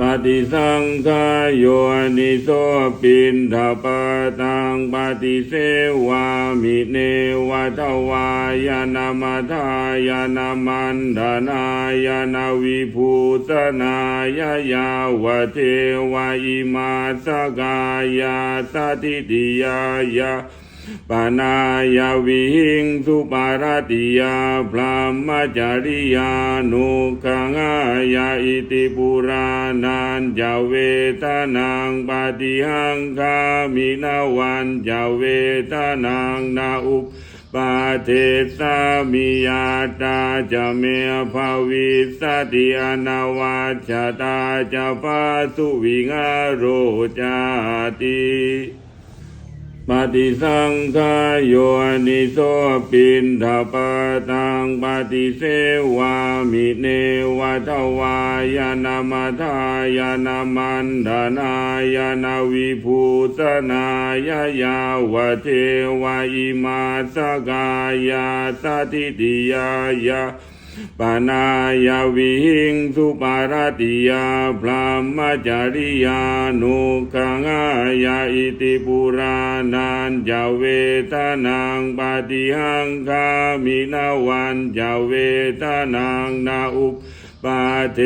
ปฏิสังขายโยนิโสปินทปะตังปฏิเสวามิเนวะทวายานามทายานามันดานายานาวิภูตนายายาวเทวาอิมาสกายาสติติยายา ปนายาวิหิงสุปารติยาพรหมจาริยานุขังายาอิติปุรานันจาเวทนังปฏิหังคามินาวันจาเวทนังนาอุปปาเทสามิยาตาจะเมภาวิสติอนาวัชตาจะปาสุวิงาโรจาติ ปฏิสังขายโยนิโสปินทปะตังปฏิเสวามิเนวะทวายานามทายานามันดานายานาวิภูตนายายาวเทวาอิมาสกายาสติติยายา ปานายาวิงสุปารติยาพรหมจาริยานุขังายาอิติปุรานันจาเวทนังปฏิหังคามินาวันจาเวทนังนาอุปปาเท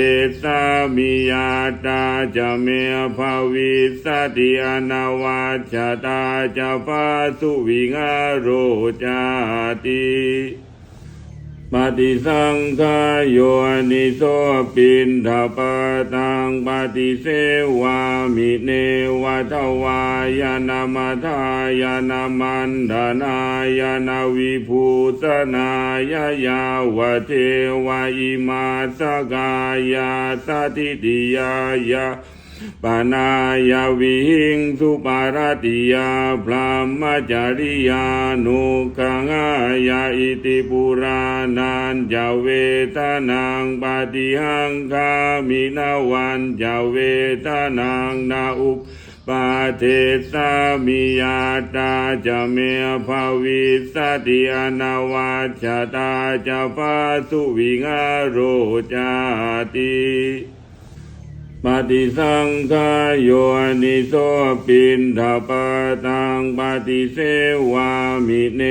สามิยาตาจะเมภาวิสติอนาวัชตาจะปาสุวิงาโรจาติ ปฏิสังขายโยนิโสปินทปะตังปฏิเสวามิเนวะทวายานามทายานามันดานายานาวิภูตนายายาวเทวาอิมาสกายาสติติยายา ปนายาวิงสุปารติยาพรหมจาริยานุขังายาอิติปุรานันจาเวทนังปฏิหังคามินาวันจาเวทนังนาอุปปาเทสามิยาตาจะเมภาวิสติอนาวัชตาจะปาสุวิงาโรจาติ ปฏิสังขายโยนิโสปินทปะตังปฏิเสวามิเน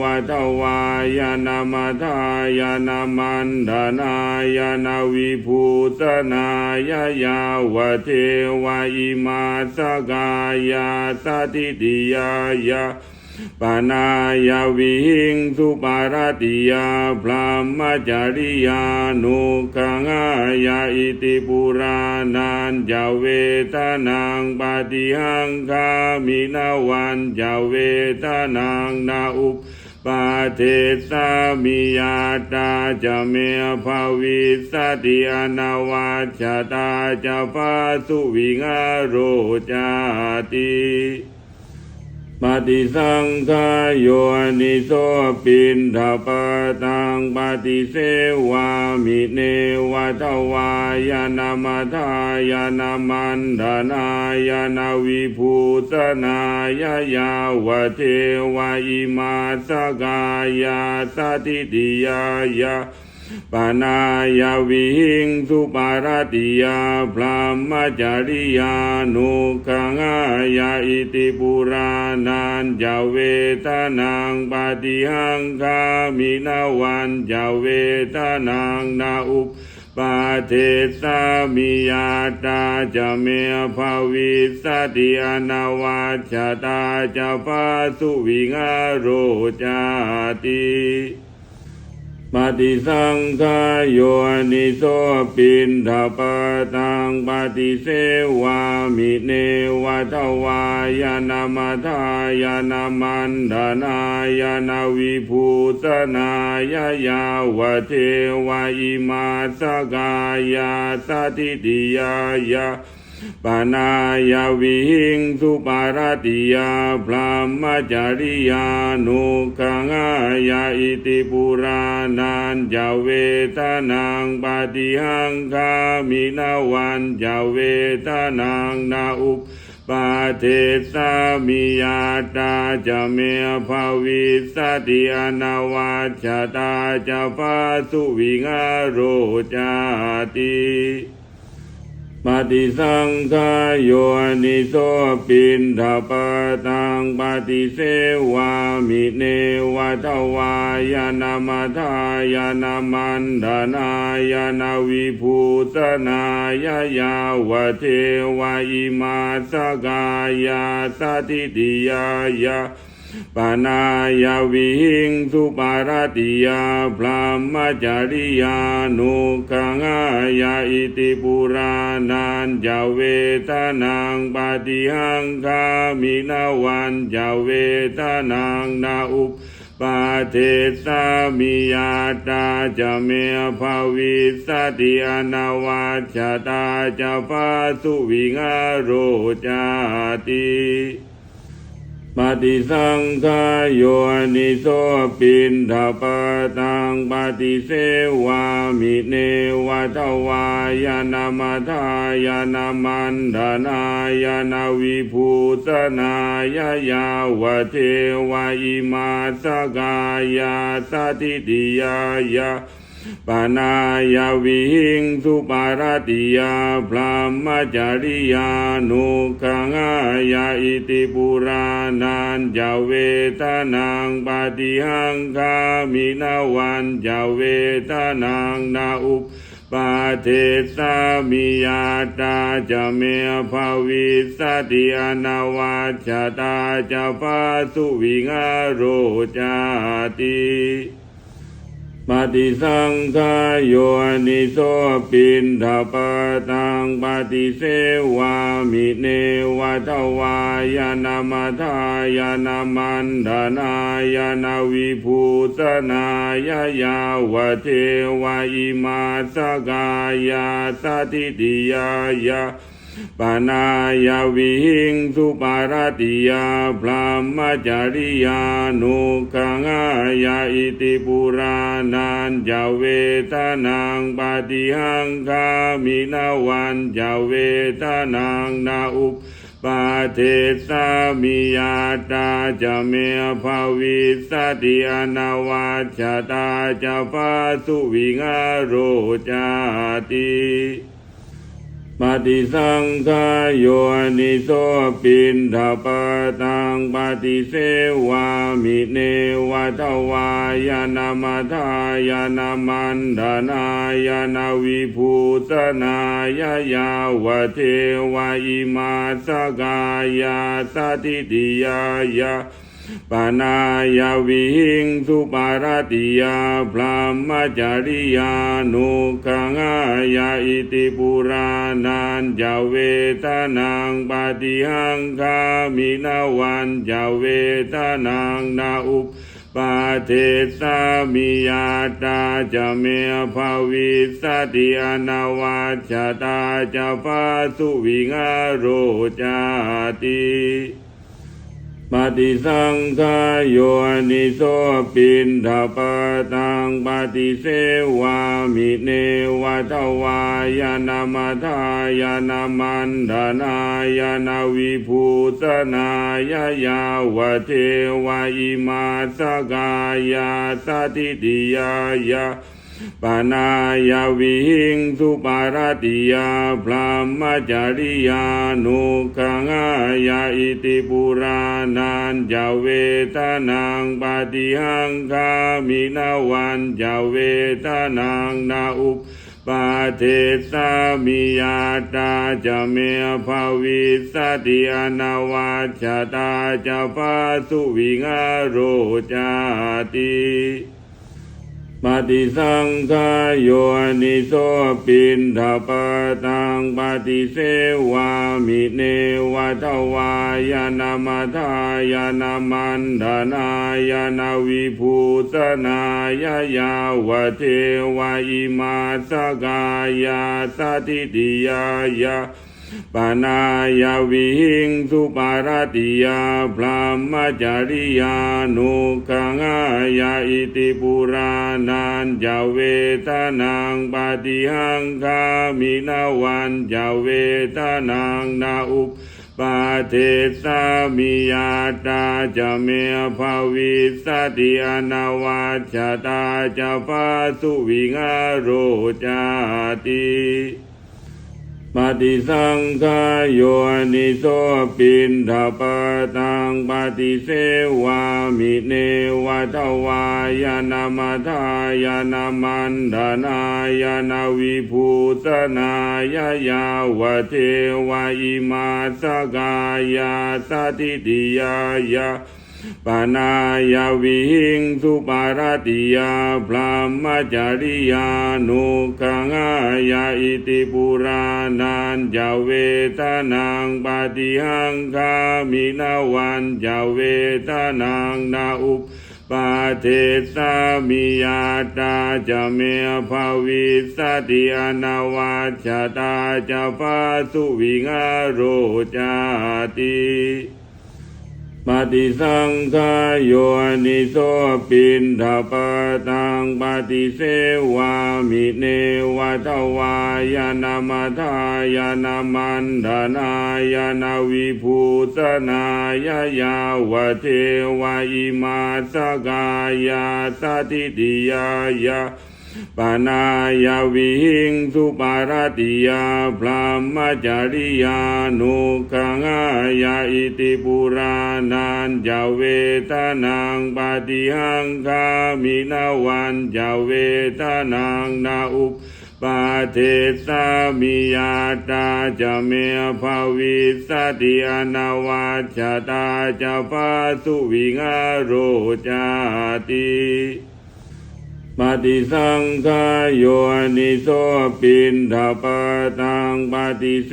วะทวายานามทายานามันดานายานาวิภูตนายายาวเทวาอิมาสกายาสติติยายา ปนายาวิหิงสุปารติยาพรหมจาริยานุขังายาอิติปุรานันจาเวทนังปฏิหังคามินาวันจาเวทนังนาอุปปาเทสามิยาตาจะเมภาวิสติอนาวัชตาจะปาสุวิงาโรจาติ ปฏิสังขายโยนิโสปินทปะตังปฏิเสวามิเนวะทวายานามทายานามันดานายานาวิภูตนายายาวเทวาอิมาสกายาสติติยายา ปนายาวิหิงสุปารติยาพรหมจาริยานุขังอายาอิติปุรานันจาเวทนังปฏิหังคามินาวันจาเวทนังนาอุปปาเทสามิยาตาจะเมภาวิสติอนาวัชตาจะปาสุวิงาโรจาติ ปฏิสังขายโยนิโสปินทปะตังปฏิเสวามิเนวะทวายานามทายานามันดานายานาวิภูตนายายาวะเทวอิมาสกายาสติติยายา ปนายาวิหิงสุปารติยาพรหมจาริยานุขังอายาอิติปุรานันจาเวทนังปฏิหังคามินาวันจาเวทนังนาอุปปาเทสามิยาตาจะเมภาวิสติอนาวาชตาจะพาสุวิงาโรจาติ ปฏิสังขายโยนิโสปินทปะตังปฏิเสวามิเนวัตวายานามทายานามันดานายานาวิภูสนายายาวเทวาอิมาสกายาสติติยายา ปานายาวิหิงสุปารติยาพรหมจาริยานุขังอายาอิติปุรานันจาเวทนังปฏิหังคามินาวันจาเวทนังนาอุปปาเทสามิยาตาจะเมภาวิสติอนาวาชตาจะพาสุวิงาโรจาติ ปฏิสังขายโยนิโสปินทปะตังปฏิเสวามิเนวัตวายานามทายานามันดานายานาวิภูสนายายาวเทวาอิมาสกายาสติติยายา ปนายาวิหิงสุปารติยาพรหมจาริยานุขังอายาอิติปุรานันจาเวทนังปฏิหังคามินาวันจาเวทนังนาอุปปาเทสามิยาตาจะเมภาวิสติอนาวาชตาจะพาสุวิงาโรจาติ ปฏิสังขายโยนิโสปินทปะตังปฏิเสวามิเนวัตวายานามทายานามันดานายานาวิภูสนายายาวเทวาอิมาสกายาสติติยายา ปนายาวิหิงสุปารติยาพรหมจาริยานุขังายาอิติปุรานันจาเวทนังปฏิหังคามินาวันจาเวทนังนาอุปปาเทสามิยาตาจะเมภาวิสติอนาวาชตาจะพาสุวิงาโรจาติ ปฏิสังขายโยนิโสปินทปะตังปฏิเสวามิเนวัตวายานามทายานามันดานายานาวิภูสนายายาวเทวาอิมาสกายาสติติยายา ปนายาวิหิงสุปารติยาพรหมจาริยานุขังายาอิติปุรานันจาเวทนังปฏิหังคามินาวันจาเวทนังนาอุปปาเทสามิยาตาจะเมภาวิสติอนาวาชตาจะพาสุวิงาโรจาติ ปฏิสังขายโยนิโสปินทปะตังปฏิเสวามิเนวัตวายานามทายานามันดานายานาวิภูสนายายาวเทวาอิมาสกายาสติติยายา ปนายาวิหิงสุปารติยาพรหมจาริยานุขังอายาอิติปุรานันจาเวทนังปฏิหังคามินาวันจาเวทนังนาอุปปาเทสามิยาตาจะเมภาวิสติอนาวาชตาจะพาสุวิงาโรจาติ ปฏิสังขายโยนิโสปินทปะตังปฏิเสวามิเนวัตวายานามทายานามันดานายานาวิภูสนายายาวเทวอิมาสกายาสติติยายา ปนายาวิหิงสุปารติยาพรหมจาริยานุขังอายาอิติปุรานันจาเวทนังปฏิหังคามินาวันจาเวทนังนาอุปปาเทสามิยาตาจะเมภาวิสติอนาวาชตาจะปาสุวิงาโรจาติ ปฏิสังขายโยนิโสปินทปะตังปฏิเสวามิเนวัตวายานามทายานามันดานายานาวิภูสนายายาวเทวาอิมาสกายาสติติยายา ปานายาวิหิงสุปารติยาพรหมจาริยานุขังอายาอิติปุรานันจาเวทนังปฏิหังคามินาวันจาเวทนังนาอุปปาเทสามิยาตาจะเมภาวิสติอนาวาชตาจะปาสุวิงาโรจาติ ปฏิสังขายโยนิโสปินทปะตังปฏิเสวามิเนวัตวายานามทายานามันดานายานาวิภูสนายายาวเทวาอิมาสกายาสติติยายา ปนายาวิหิงสุปารติยาพรหมจาริยานุขังอายาอิติปุรานันจาเวทนังปฏิหังคามินาวันจาเวทนังนาอุปปาเทสามิยาตาจะเมภาวิสติอนาวาชตาจะปาสุวิงาโรจาติ ปฏิสังขายโยนิโสปินทปะตังปฏิเส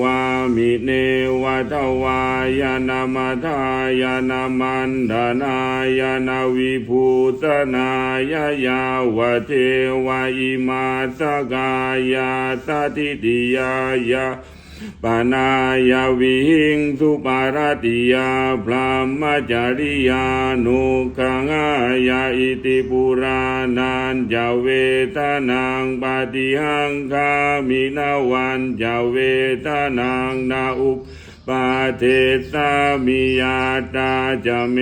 วามิเนวัตวายานามทายานามันดานายานาวิภูสนายายาวเทวาอิมาสกายาสติติยายา ปนายาวิงสุปารติยาพรหมจาริยานุขังายาอิติปุรานันจาเวทนังปฏิหังคามินาวันจาเวทนังนาอุปปาเทสามิยาตาจะเม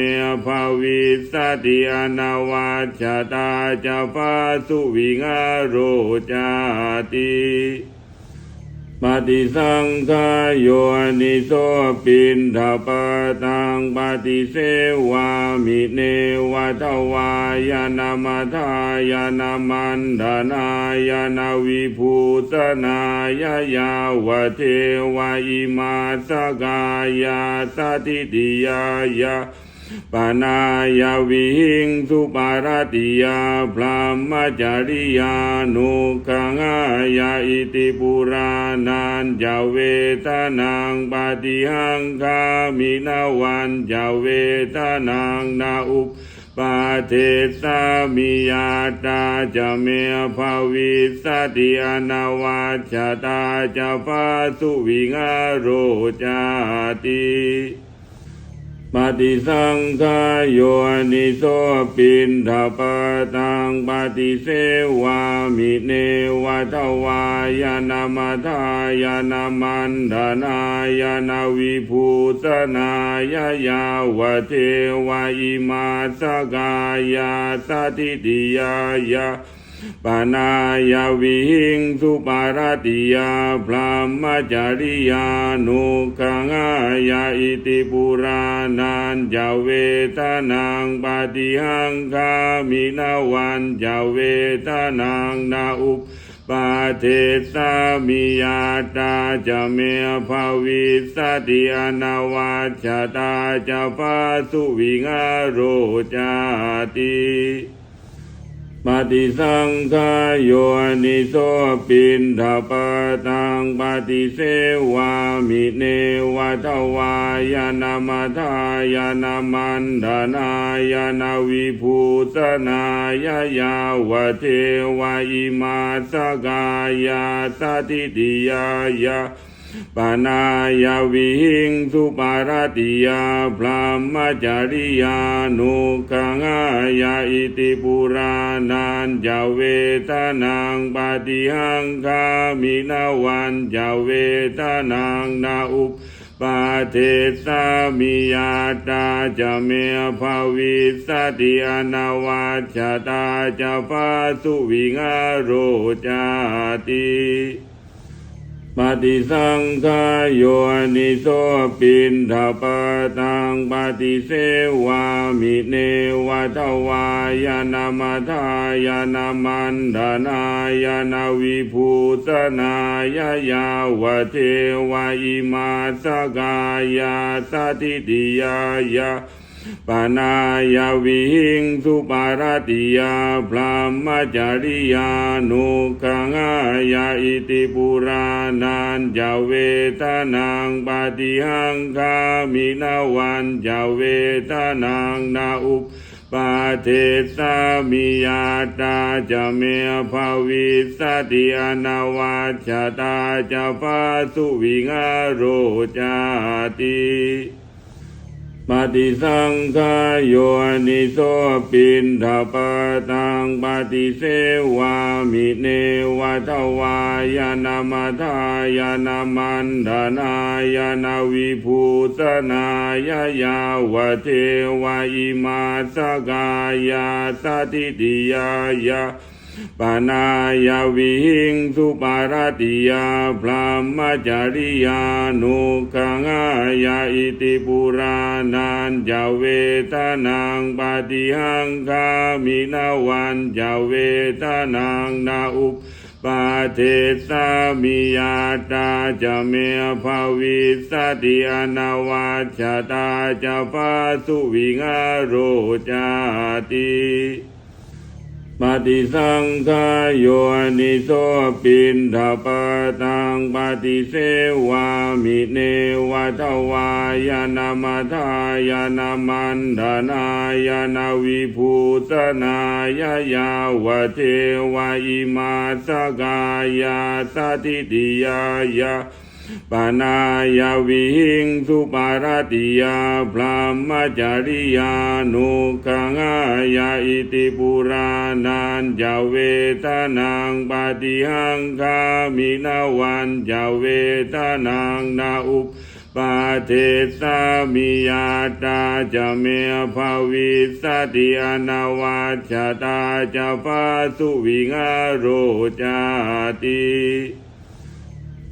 ภาวิสติอนาวาชตาจะปาสุวิงาโรจาติ ปฏิสังขายโยนิโสปินทปะตังปฏิเสวามิเนวัตวายานามทายานามันดานายานาวิภูสนายายาวเทวาอิมาสกายาสติติยายา ปนายาวิหิงสุปารติยาพรหมจาริยานุขังายาอิติปุรานันจาเวทนังปฏิหังคามินาวันจาเวทนังนาอุปปาเทสามิยาตาจะเมภาวิสติอนาวาชตาจะปาสุวิงาโรจาติ ปฏิสังขายโยนิโสปินทปะตังปฏิเสวามิเนวัตวายานามทายานามันดานายานาวิภูสนายายาวเทวาอิมาสกายาสติติยายา ปนายาวิหิงสุปารติยาพรหมจาริยานุขังอายาอิติปุรานันจาเวทนังปฏิหังคามินาวันจาเวทนังนาอุปปาเทสามิยาตาจะเมภาวิสติอนาวาชตาจะปาสุวิงาโรจติ ปฏิสังขายโยนิโสปินทปะตังปฏิเสวามิเนวัตวายานามทายานามันดานายานาวิภูสนายายาวเทวาอิมาสกายาสติติยายา ปนายาวิหิงสุปารติยาพรหมจาริยานุขังอายาอิติปุรานันจาเวทนังปฏิหังคามินาวันจาเวทนังนาอุปปาเทสามิยาตาจะเมภาวิสติอนาวาชตาจะพาสุวิงาโรจาติ ปฏิสังขายโยนิโสปินทปะตังปฏิเสวามิเนวัตวายานามทายานามันดานายานาวิภูสนายายาวเทวาอิมาสกายาสติติยายา ปานายาวิหิงสุปารติยาพรหมจาริยานุขังอายาอิติปุรานันจาเวทนังปฏิหังคามินาวันจาเวทนังนาอุปปาเทสามิยาตาจะเมภาวิสติอนาวาชตาจะพาสุวิงาโรจาติ ปฏิสังขายโยนิโสปินทปะตังปฏิเสวามิเนวัตวายานามทายานามันดานายานาวิภูสนายายาวเทวาอิมาสกายาสติติยายา ปนายาวิหิงสุปารติยาพรหมจาริยานุขังอายาอิติปุรานันจาเวทนังปฏิหังคามินาวันจาเวทนังนาอุปปาเทสามิยาตาจะเมภาวิสติอนาวาชตาจะพาสุวิงาโรจาติ ปฏิสังขายโยนิโสปินทปะตังปฏิเสวามิเนวัตวายานามทายานามันดานายานาวิภูสนายายาวเทวาอิมาสกายาสติติยายา ปนายาวิหิงสุปารติยาพรหมจาริยานุขังายาอิติปุรานันจาเวทนังปฏิหังคามินาวันจาเวทนังนาอุปปาเทสามิยาตาจะเมภาวิสติอนาวาชตาจะพาสุวิงาโรจาติ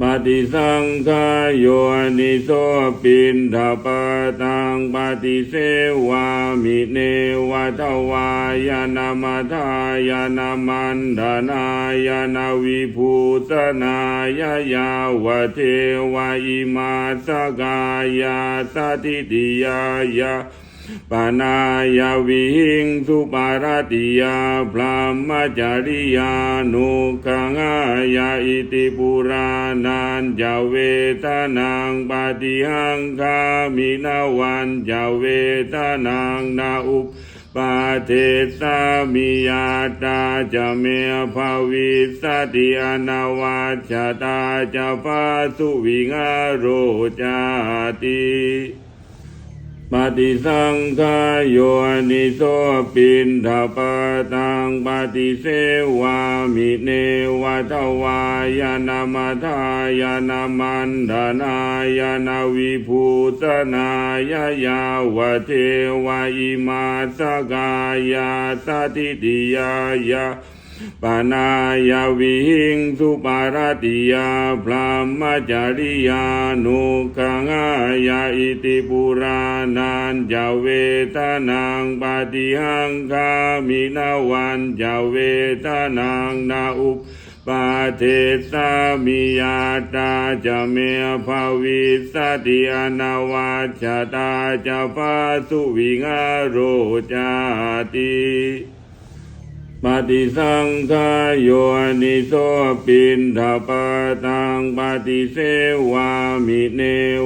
ปฏิสังขายโยนิโสปินทปะตังปฏิเสวามิเนวัตวายานามทายานามันดานายานาวิภูสนายายาวเทวาอิมาสกายาสติติยายา ปนายาวิหิงสุปารติยาพรหมจาริยานุขังายาอิติปุรานันจาเวทนังปฏิหังคามินาวันจาเวทนังนาอุปปาเทสามิยาตาจะเมภาวิสติอนาวาชตาจะพาสุวิงาโรจาติ ปฏิสังขายโยนิโสปินทปะตังปฏิเสวามิเนวัตวายานามทายานามันดานายานาวิภูสนายายาวเทวาอิมาสกายาสติติยายา ปนายาวิหิงสุปารติยาพรหมจาริยานุขังอายาอิติปุรานันจาเวทนังปฏิหังคามินาวันจาเวทนังนาอุปปาเทสามิยาตาจะเมภาวิสติอนาวาชตาจะพาสุวิงาโรจาติ ปฏิสังขายโยนิโสปินทปะตังปฏิเสวามิเน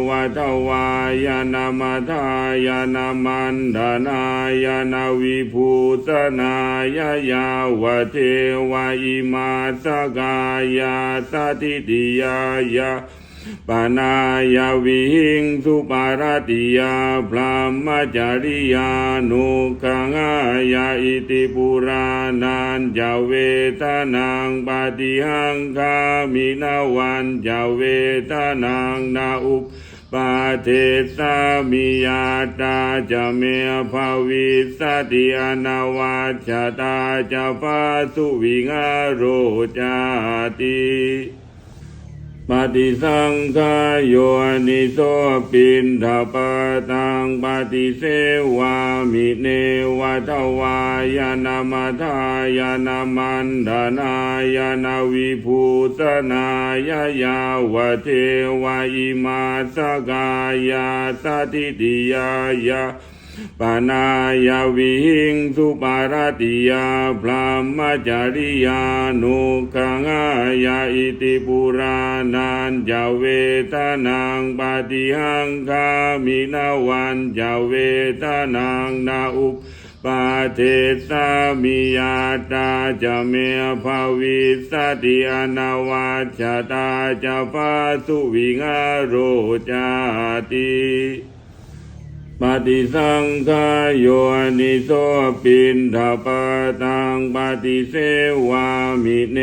วัตวายานามทายานามันดานายานาวิภูสนายายาวเทวาอิมาสกายาสติติยายา ปนายาวิหิงสุปารติยาพรหมจาริยานุขังอายาอิติปุรานันจาเวทนังปฏิหังคามินาวันจาเวทนังนาอุปปาเทสามิยาตาจะเมภาวิสติอนาวาชตาจะปาสุวิงาโรจาติ ปฏิสังขายโยนิโสปินทปะตังปฏิเสวามิเนวัตวายานามทายานามันดานายานาวิภูสนายายาวเทวาอิมาสกายาสติติยายา ปานายาวิหิงสุปารติยาพรหมจาริยานุขังอายาอิติปุรานันจาเวทนังปฏิหังคามินาวันจาเวทนังนาอุปปาเทสามิยาตาจะเมภาวิสติอนาวาชาตาจะปาสุวิงาโรจาติ ปฏิสังขายโยนิโสปินทปะตังปฏิเสวามิเน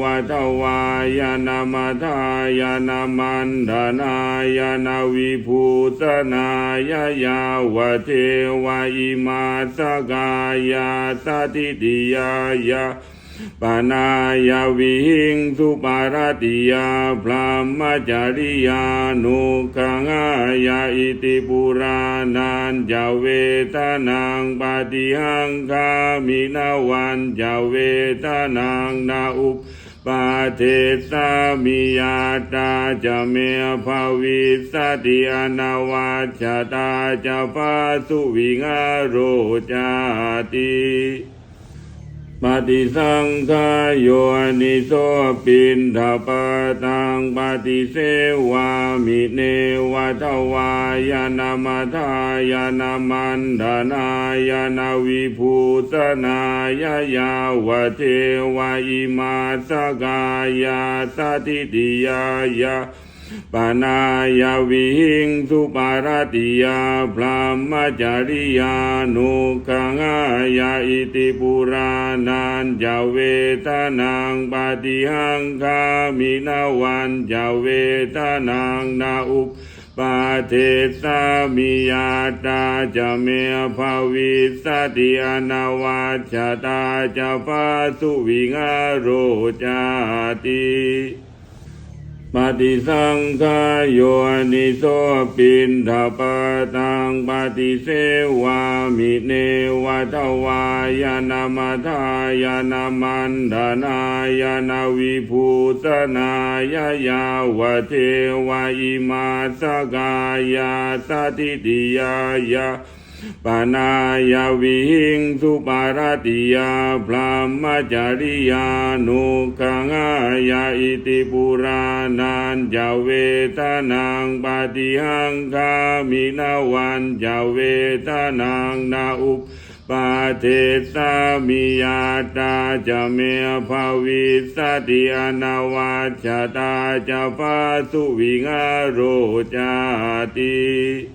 วัตวายานามทายานามันดานายานาวิภูสนายายาวเทวาอิมาสกายาสติติยายา ปนายาวิหิงสุปารติยาพรหมจาริยานุขังอายาอิติปุรานันจาเวทนังปฏิหังคามินาวันจาเวทนังนาอุปปาเทสามิยาตาจะเมภาวิสติอนาวาชาตาจะปาสุวิงาโรจาติ ปฏิสังขายโยนิโสปินทปะตังปฏิเสวามิเนวัตวายานามทายานามันดานายานาวิภูสนายายาวเทวาอิมาสกายาสติติยายา ปนายาวิงสุปารติยาพรหมจาริยานุขังายาอิติปุรานันจาเวทนังปฏิหังคามินาวันจาเวทนังนาอุปปาเทสามิยาตาจะเมภาวิสติอนาวาชาตาจะปาสุวิงาโรจาติ ปฏิสังขายโยนิโสปินทปะตังปฏิเสวามิเนวัตวายานามทายานามันดานายานาวิภูสนายายาวเทวาอิมาสกายาสติติยายา ปนายาวิหิงสุปารติยาพรหมจาริยานุขังายาอิติปุรานันจาเวทนังปฏิหังคามินาวันจาเวทนังนาอุปปาเทสามิยาตาจะเมภาวิสติอนาวาชตาจะปาสุวิงาโรจาติ